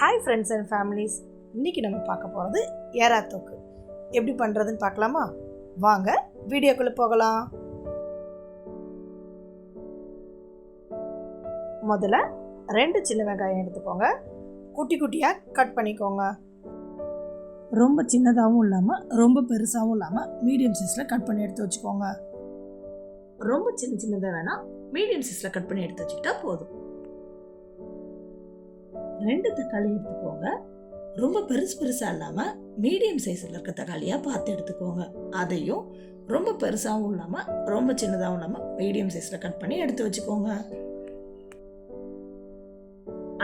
Hi friends and families இன்றைக்கி நம்ம பார்க்க போகிறது ஏரா தொக்கு. எப்படி பண்ணுறதுன்னு பார்க்கலாமா? வாங்க வீடியோக்குள்ளே போகலாம். முதல்ல ரெண்டு சின்ன வெங்காயம் எடுத்துக்கோங்க. குட்டி குட்டியாக கட் பண்ணிக்கோங்க. ரொம்ப சின்னதாகவும் இல்லாமல் ரொம்ப பெருசாகவும் இல்லாமல் மீடியம் சைஸில் கட் பண்ணி எடுத்து வச்சுக்கோங்க. ரொம்ப சின்ன சின்னதாக வேணால் மீடியம் சைஸில் கட் பண்ணி எடுத்து வச்சுக்கிட்டா போதும். ரெண்டு தக்காளி எடுத்துக்கோங்க. ரொம்ப பெருசு பெருசாக இல்லாமல் மீடியம் சைஸில் இருக்க தக்காளியாக பார்த்து எடுத்துக்கோங்க. அதையும் ரொம்ப பெருசாகவும் இல்லாமல் ரொம்ப சின்னதாகவும் இல்லாமல் மீடியம் சைஸில் கட் பண்ணி எடுத்து வச்சுக்கோங்க.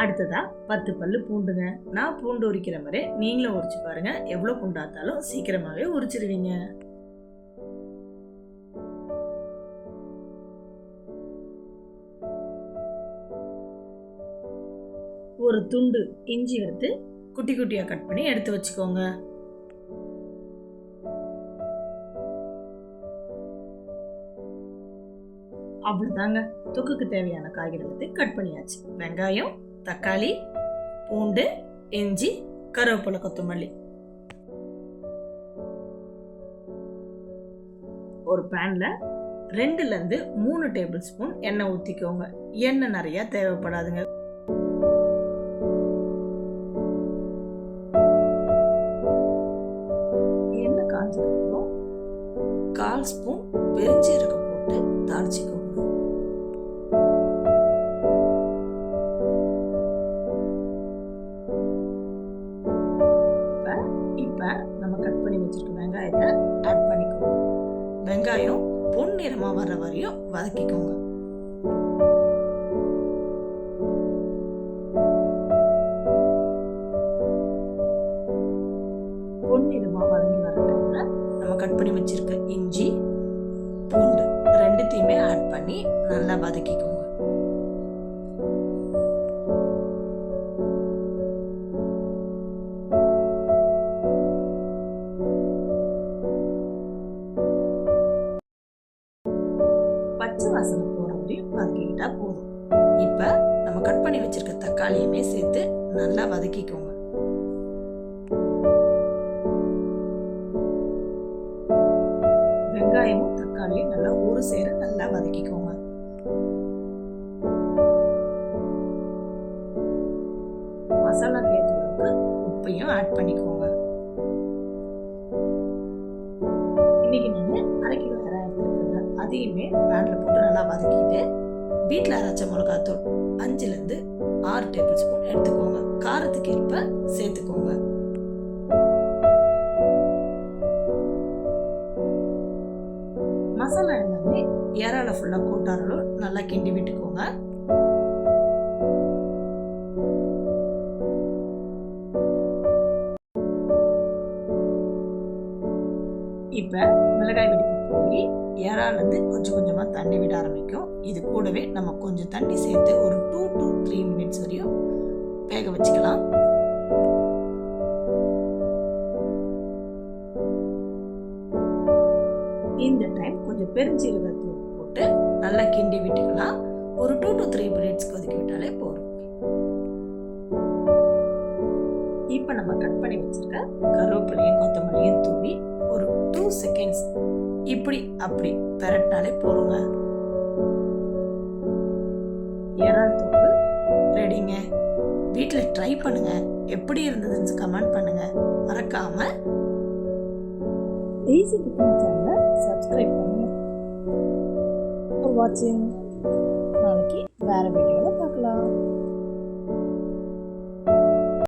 அடுத்ததா பத்து பல்லு பூண்டுங்க. நான் பூண்டு உரிக்கிற மாதிரி நீங்களும் உரிச்சு பாருங்க. எவ்வளோ பூண்டாத்தாலும் சீக்கிரமாகவே உரிச்சிருவீங்க. ஒரு துண்டு இஞ்சி எடுத்து குட்டி குட்டியாக கட் பண்ணி எடுத்து வச்சுக்கோங்க. அவ்வளோதாங்க தொக்குக்கு தேவையான காய்கறி கட் பண்ணியாச்சு. வெங்காயம் தக்காளி பூண்டு இஞ்சி கருவேப்பிலை கொத்தமல்லி. ஒரு பேனில் ரெண்டுலேருந்து மூணு டேபிள் ஸ்பூன் எண்ணெய் ஊற்றிக்கோங்க எண்ணெய் நிறையா தேவைப்படாதுங்க. கால் ஸ்பூன் பெருஞ்சீரகம் போட்டு தாளிச்சிக்கோங்க. இப்போ இப்போ நம்ம கட் பண்ணி வச்சிருக்க வெங்காயத்தை ஆட் பண்ணிக்கோங்க. வெங்காயம் பொன்னிறமாக வர்ற வரையும் வதக்கிக்கோங்க. கட் பண்ணி வச்சுருக்க இஞ்சி பூண்டு ரெண்டுத்தையுமே ஆட் பண்ணி நல்லா வதக்கிக்கோங்க. பச்சை வாசனை போகிற வரையும் வதக்கிக்கிட்டா போதும். இப்போ நம்ம கட் பண்ணி வச்சுருக்க தக்காளியுமே சேர்த்து நல்லா வதக்கிக்கோங்க. ஆட் பண்ணிக்கோங்க. இன்னைக்கு நான் அரை கிலோ இறா எடுத்துருக்கேங்க. அதையுமே பேனில் போட்டு நல்லா வதக்கிட்டு வீட்டில் அரைச்ச மிளகாத்தூள் அஞ்சுலேருந்து ஆறு டேபிள் ஸ்பூன் எடுத்துக்கோங்க. காரத்துக்கு ஏற்ப சேர்த்துக்கோங்க. மசாலா எல்லாமே இறால ஃபுல்லாக கூட்டாரலும் நல்லா கிண்டி விட்டுக்கோங்க. இப்போ மிளகாய் வெடிப்பு போய் ஏறாலேருந்து கொஞ்சம் கொஞ்சமாக தண்ணி விட ஆரம்பிக்கும். இது கூடவே நம்ம கொஞ்சம் தண்ணி சேர்த்து ஒரு டூ டு த்ரீ மினிட்ஸ் வரையும் வேக வச்சுக்கலாம். இந்த டைம் கொஞ்சம் பெருஞ்சீரகத்தூள் போட்டு நல்லா கிண்டி விட்டுக்கலாம். ஒரு டூ டு த்ரீ மினிட்ஸ் கொதிக்க விட்டாலே போதும். இப்போ நம்ம கட் பண்ணி வச்சிருக்க கருவேப்பிலையும் கொத்தமல்லியும் தூவி ஒரு டூ செகண்ட்ஸ் இப்படி அப்படி பெரட்டினாலே போதுங்க. இறால் தொப்பு ரெடிங்க வீட்டில் ட்ரை பண்ணுங்க. எப்படி இருந்ததுன்னு கமெண்ட் பண்ணுங்க. மறக்காம. ஈஸி குக்கிங் சேனலை சப்ஸ்கிரைப் பண்ணுங்க. ஃபார் வாட்சிங் நாளைக்கு வேறு வீடியோவில் பார்க்கலாம்.